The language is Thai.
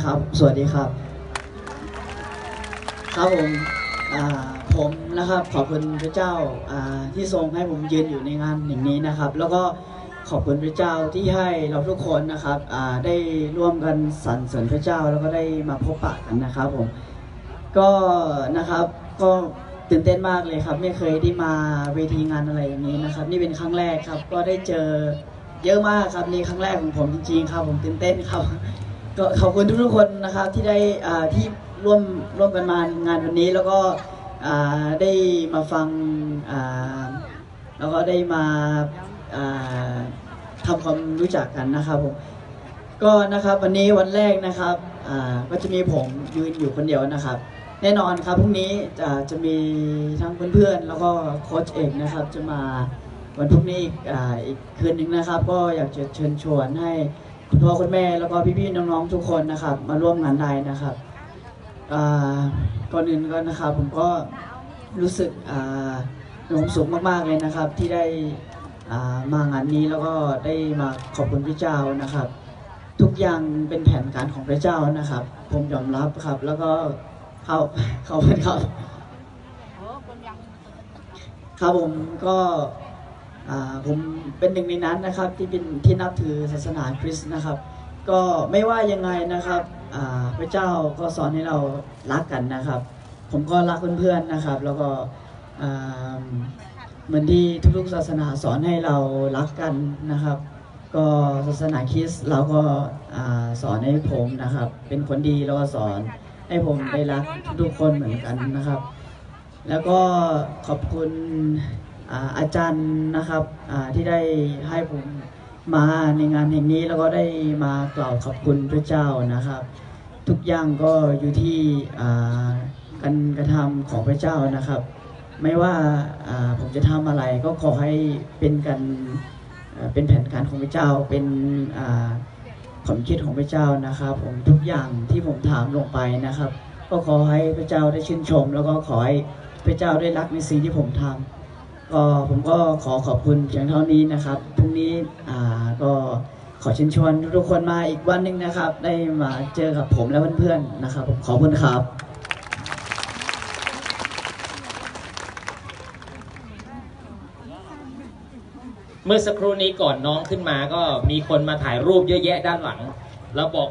นะครับ สวัสดีครับ ครับผมผมนะครับขอบคุณพระเจ้าที่ทรงให้ผมยืนอยู่ในงานอย่างนี้นะครับ แล้วก็ขอบคุณพระเจ้าที่ให้เราทุกคนนะครับได้ร่วมกันสรรเสริญพระเจ้าแล้วก็ได้มาพบปะกันนะครับผมก็นะครับก็ตื่นเต้นมากเลยครับ ไม่เคยได้มาเวทีงานอะไรอย่างนี้นะครับ นี่เป็นครั้งแรกครับ ก็ได้เจอเยอะมากครับนี่ครั้งแรกของผมจริงๆครับ ผมตื่นเต้นครับ ก็ขอบคุณทุกๆคนนะครับที่ได้อ่าที่ร่วมร่วมกันมางานวันนี้แล้วก็อ่าได้มาฟังอ่าแล้วก็ได้มาอ่าทำความรู้จักกันนะครับผมก็นะครับวันนี้วันแรกนะครับอ่าก็จะมีผมยืนอยู่คนเดียวนะครับ แน่นอนครับพรุ่งนี้จะจะมีทั้งเพื่อนๆแล้วก็โค้ชเอกนะครับ จะมาวันพรุ่งนี้อีกอ่าอีกคืนหนึ่งนะครับ ก็อยากจะเชิญชวนให้ คุณพ่อคุณแม่แล้วก็พี่ๆน้องๆทุกคนนะครับ มาร่วมงานได้นะครับอ่าก่อนอื่นก็นะครับผมก็รู้สึกอ่ามีความสุขมากๆเลยนะครับ ที่ได้อ่ามางานนี้แล้วก็ได้มาขอบคุณพระเจ้านะครับ ทุกอย่างเป็นแผนการของพระเจ้านะครับ ผมยอมรับครับ แล้วก็เขาเขาเป็นครับครับผมก็ ผมเป็นหนึ่งในนั้นนะครับที่เป็นที่นับถือศาสนาคริสต์นะครับ ก็ไม่ว่ายังไงนะครับพระเจ้าก็สอนให้เรารักกันนะครับ ผมก็รักเพื่อนๆนะครับ แล้วก็เหมือนที่ทุกๆศาสนาสอนให้เรารักกันนะครับ ก็ศาสนาคริสต์เราก็สอนให้ผมนะครับ เป็นคนดีแล้วก็สอนให้ผมได้รักทุกคนเหมือนกันนะครับ แล้วก็ขอบคุณ อาจารย์นะครับที่ได้ให้ผมมาในงานแห่งนี้แล้วก็ได้มากล่าวขอบคุณพระเจ้านะครับ ทุกอย่างก็อยู่ที่การกระทำของพระเจ้านะครับ ไม่ว่าผมจะทำอะไรก็ขอให้เป็นกันเป็นแผนการของพระเจ้าเป็นความคิดของพระเจ้านะครับ ผมทุกอย่างที่ผมถามลงไปนะครับ ก็ขอให้พระเจ้าได้ชื่นชม แล้วก็ขอให้พระเจ้าได้รักในสิ่งที่ผมทำ ก็ผมก็ขอขอบคุณเพียงเท่านี้นะครับพรุ่งนี้อ่าก็ขอเชิญชวนทุกๆคนมาอีกวันหนึ่งนะครับ ได้มาเจอกับผมและเพื่อนๆนะครับผมขอบคุณครับเมื่อสักครู่นี้ก่อนน้องขึ้นมาก็มีคนมาถ่ายรูปเยอะแยะด้านหลัง แล้วบอก